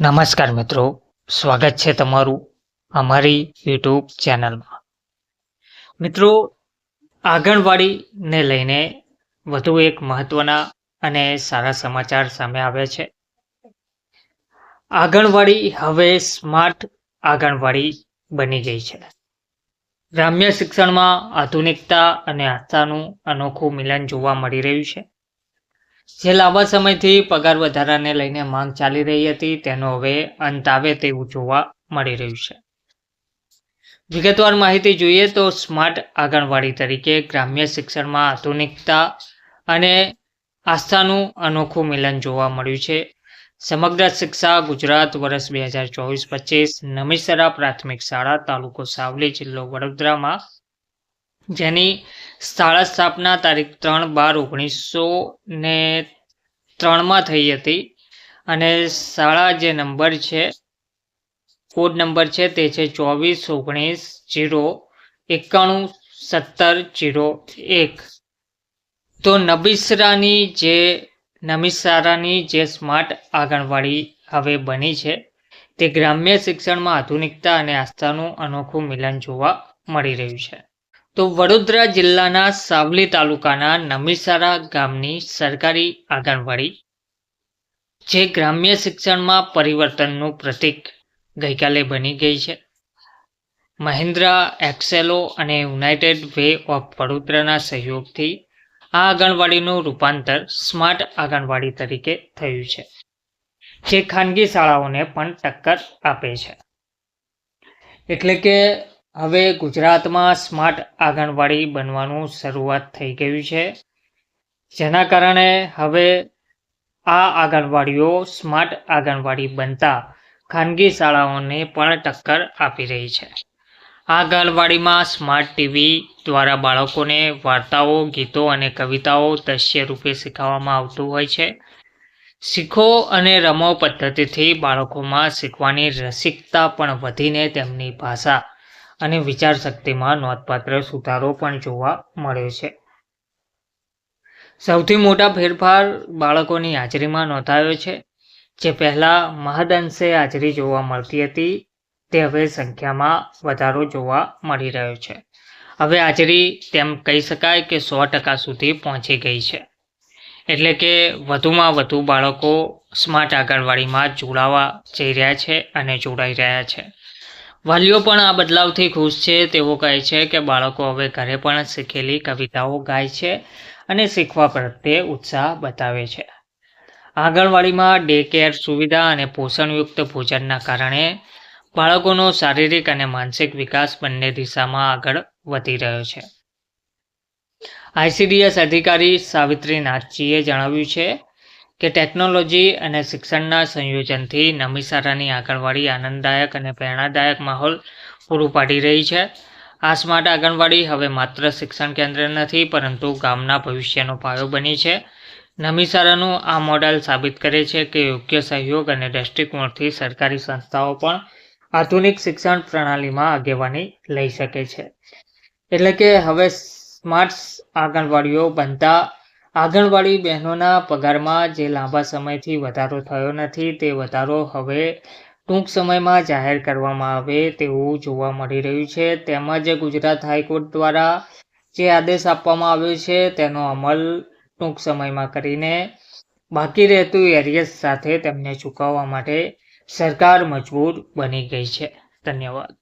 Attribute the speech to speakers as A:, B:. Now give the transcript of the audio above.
A: નમસ્કાર મિત્રો, સ્વાગત છે તમારું અમારી યુટ્યુબ ચેનલમાં. મિત્રો, આંગણવાડીને લઈને વધુ એક મહત્વના અને સારા સમાચાર સામે આવ્યા છે. આંગણવાડી હવે સ્માર્ટ આંગણવાડી બની ગઈ છે. ગ્રામ્ય શિક્ષણમાં આધુનિકતા અને આસ્થાનું અનોખું મિલન જોવા મળી રહ્યું છે. જે લાંબા સમયથી પગાર વધારાને લઈને માંગ ચાલી રહી હતી, તેનો હવે અંત આવે તેવું જોવા મળી રહ્યું છે. વિગતવાર માહિતી જોઈએ તો સ્માર્ટ આંગણવાડી તરીકે ગ્રામ્ય શિક્ષણમાં આધુનિકતા અને આસ્થાનું અનોખું મિલન જોવા મળ્યું છે. સમગ્ર શિક્ષા ગુજરાત વર્ષ બે હજાર ચોવીસ પચીસ નમીસરા પ્રાથમિક શાળા તાલુકો સાવલી જિલ્લો વડોદરામાં જેની શાળા સ્થાપના તારીખ ત્રણ બાર ઓગણીસો ને ત્રણમાં થઈ હતી. અને શાળા જે નંબર છે, કોડ નંબર છે તે છે ચોવીસ ઓગણીસ જીરો એકાણું સત્તર જીરો એક. તો નબીસરાની જે નમીસારાની જે સ્માર્ટ આંગણવાડી હવે બની છે, તે ગ્રામ્ય શિક્ષણમાં આધુનિકતા અને આસ્થાનું અનોખું મિલન જોવા મળી રહ્યું છે. તો વડોદરા જિલ્લાના સાવલી તાલુકાના નમીસારા ગામની સરકારી આંગણવાડી, જે ગ્રામ્ય શિક્ષણમાં પરિવર્તનનું પ્રતીક ગઈકાલે બની ગઈ છે. મહિન્દ્રા, એક્સેલો અને યુનાઇટેડ વે ઓફ વડોદરાના સહયોગથી આ આંગણવાડીનું રૂપાંતર સ્માર્ટ આંગણવાડી તરીકે થયું છે, જે ખાનગી શાળાઓને પણ ટક્કર આપે છે. એટલે કે હવે ગુજરાતમાં સ્માર્ટ આંગણવાડી બનવાનું શરૂઆત થઈ ગયું છે. જેના કારણે હવે આ આંગણવાડીઓ સ્માર્ટ આંગણવાડી બનતા ખાનગી શાળાઓને પણ ટક્કર આપી રહી છે. આંગણવાડીમાં સ્માર્ટ ટીવી દ્વારા બાળકોને વાર્તાઓ, ગીતો અને કવિતાઓ દ્રશ્ય રૂપે શીખવવામાં આવતું હોય છે. શીખો અને રમો પદ્ધતિથી બાળકોમાં શીખવાની રસિકતા પણ વધીને તેમની ભાષા અને વિચારશક્તિમાં નોંધપાત્ર સુધારો પણ જોવા મળ્યો છે. સૌથી મોટા ફેરફાર બાળકોની હાજરીમાં નોંધાયો છે. જે પહેલાં મહદઅંશે હાજરી જોવા મળતી હતી, તે હવે સંખ્યામાં વધારો જોવા મળી રહ્યો છે. હવે હાજરી તેમ કહી શકાય કે સો ટકા સુધી પહોંચી ગઈ છે. એટલે કે વધુમાં વધુ બાળકો સ્માર્ટ આંગણવાડીમાં જોડાવા જઈ રહ્યા છે અને જોડાઈ રહ્યા છે. વાલીઓ પણ આ બદલાવથી ખુશ છે. તેઓ કહે છે કે બાળકો હવે ઘરે પણ શીખેલી કવિતાઓ ગાય છે અને શીખવા પ્રત્યે ઉત્સાહ બતાવે છે. આંગણવાડીમાં ડે કેર સુવિધા અને પોષણયુક્ત ભોજનના કારણે બાળકોનો શારીરિક અને માનસિક વિકાસ બંને દિશામાં આગળ વધી રહ્યો છે. આઈસીડીએસ અધિકારી સાવિત્રી નાથજીએ જણાવ્યું છે કે ટેકનોલોજી અને શિક્ષણના સંયોજનથી નમીસારાની આંગણવાડી આનંદદાયક અને પ્રેરણાદાયક માહોલ પૂરું પાડી રહી છે. આ સ્માર્ટ આંગણવાડી હવે માત્ર શિક્ષણ કેન્દ્ર નથી, પરંતુ ગામના ભવિષ્યનો પાયો બની છે. નમીસારાનું આ મોડેલ સાબિત કરે છે કે યોગ્ય સહયોગ અને દ્રષ્ટિકોણથી સરકારી સંસ્થાઓ પણ આધુનિક શિક્ષણ પ્રણાલીમાં આગેવાની લઈ શકે છે. એટલે કે હવે સ્માર્ટ આંગણવાડીઓ બનતા આંગણવાડી બહેનોના પગારમાં જે લાંબા સમયથી વધારો થયો નથી, તે વધારો હવે ટૂંક સમયમાં જાહેર કરવામાં આવે તેવું જોવા મળી રહ્યું છે. તેમજ ગુજરાત હાઈકોર્ટ દ્વારા જે આદેશ આપવામાં આવ્યો છે, તેનો અમલ ટૂંક સમયમાં કરીને બાકી રહેતું એરિયસ સાથે તેમને ચૂકવવા માટે સરકાર મજબૂર બની ગઈ છે. ધન્યવાદ.